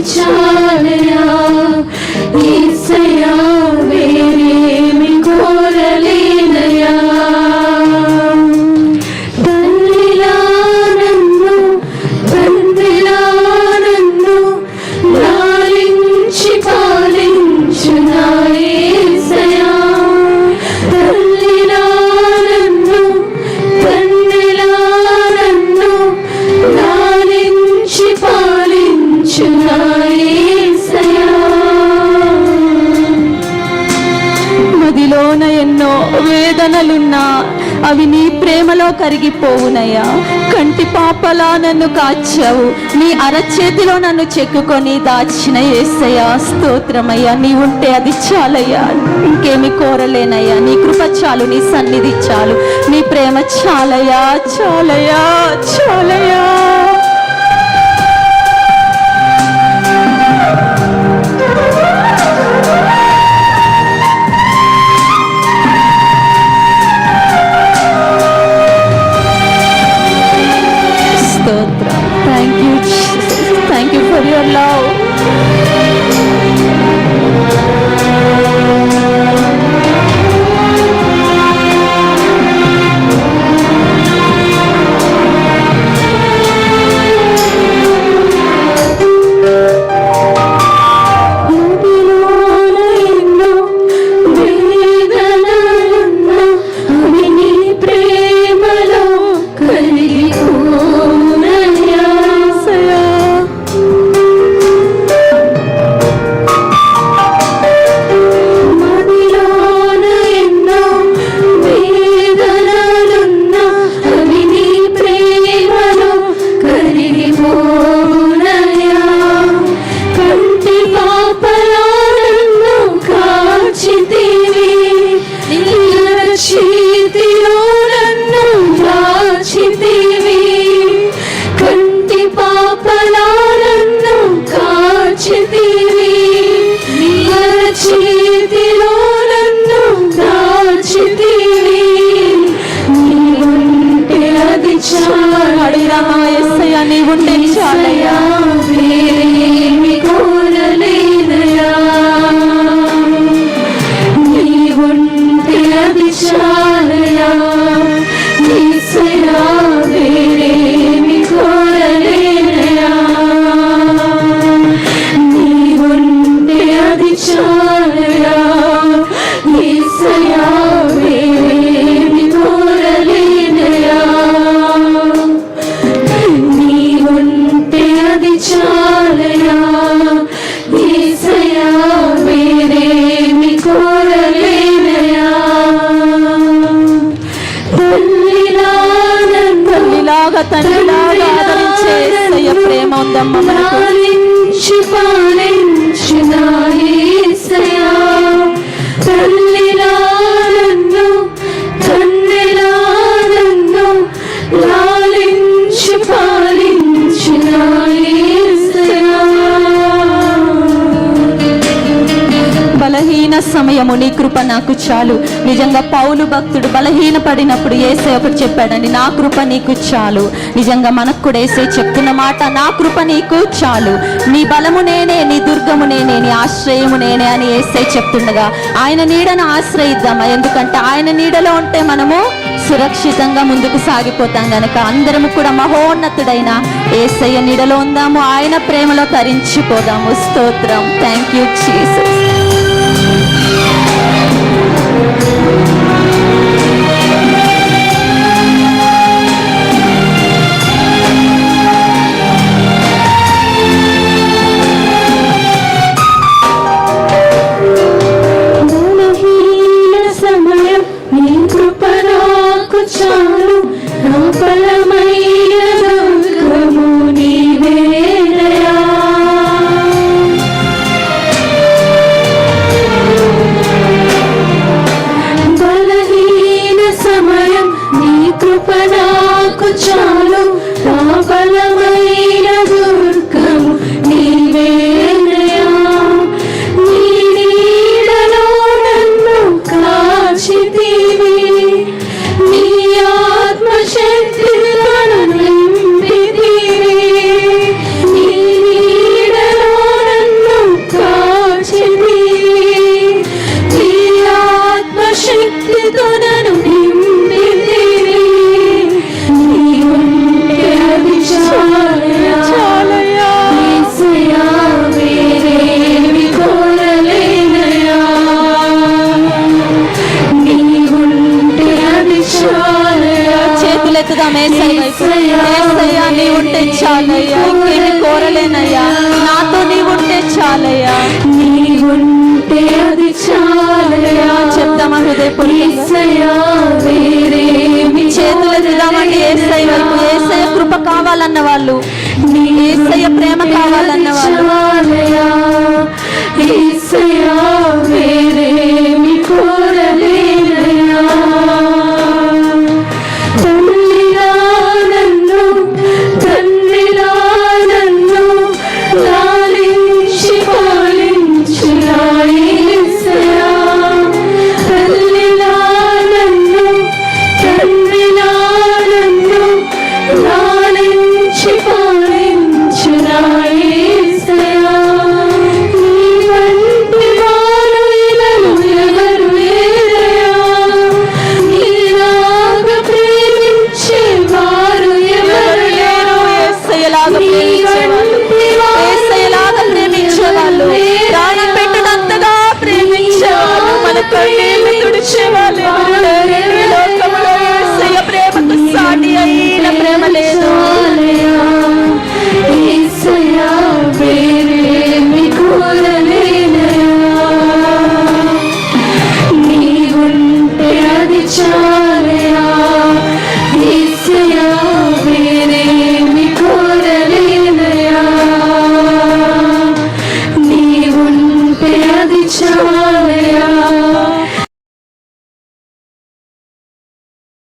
అది వేదనలున్నా అవి నీ ప్రేమలో కరిగిపోవునయ్యా. కంటి పాపలా నన్ను కాచావు. నీ అరచేతిలో నన్ను చెక్కుకొని దాచిన ఏసయ్యా. స్తోత్రమయ్యా నీ ఉంటే అది చాలయ్యా. ఇంకేమి కోరలేనయ్యా. నీ కృప చాలు నీ సన్నిధి చాలు. నీ ప్రేమ చాలయ్యా చాలయ్యా చాలయ్యా. అడిగిరామా ఎస్సయ్యా నీ ఉంటే చాలయ్యా. ప్రేమ ఉందమ్మ మనకు బలహీన సమయము నీ కృప నాకు చాలు. నిజంగా పౌలు భక్తుడు బలహీన పడినప్పుడు ఏసే ఒకటి చెప్పాడండి నా కృప నీకు చాలు. నిజంగా మనకు కూడా ఏసే చెప్తున్న మాట నా కృప నీకు చాలు. నీ బలము నేనే నీ దుర్గము నేనే నీ ఆశ్రయము నేనే అని ఏసే చెప్తుండగా ఆయన నీడను ఆశ్రయిద్దామా? ఎందుకంటే ఆయన నీడలో ఉంటే మనము సురక్షితంగా ముందుకు సాగిపోతాం కనుక అందరము కూడా మహోన్నతుడైన ఏసయ్య నీడలో ఉందాము ఆయన ప్రేమలో తరించిపోదాము. స్తోత్రం. థ్యాంక్ యూ జీసస్ కృప నాకు చాలు నా బలమ చాలయ్యా ఇంకేమి కోరలేనయ్యా. నాతో నీ ఉంటే చాలయ్యా. నీవుంటే అది చాలయా చెప్దామా హృదయపూర్వకంగా? చేతులు ఎత్తుదామండి ఏసై వైపు ఏసయ్య కృప కావాలన్న వాళ్ళు ఏసయ్య ప్రేమ కావాలన్న వాళ్ళు. చాలయా future.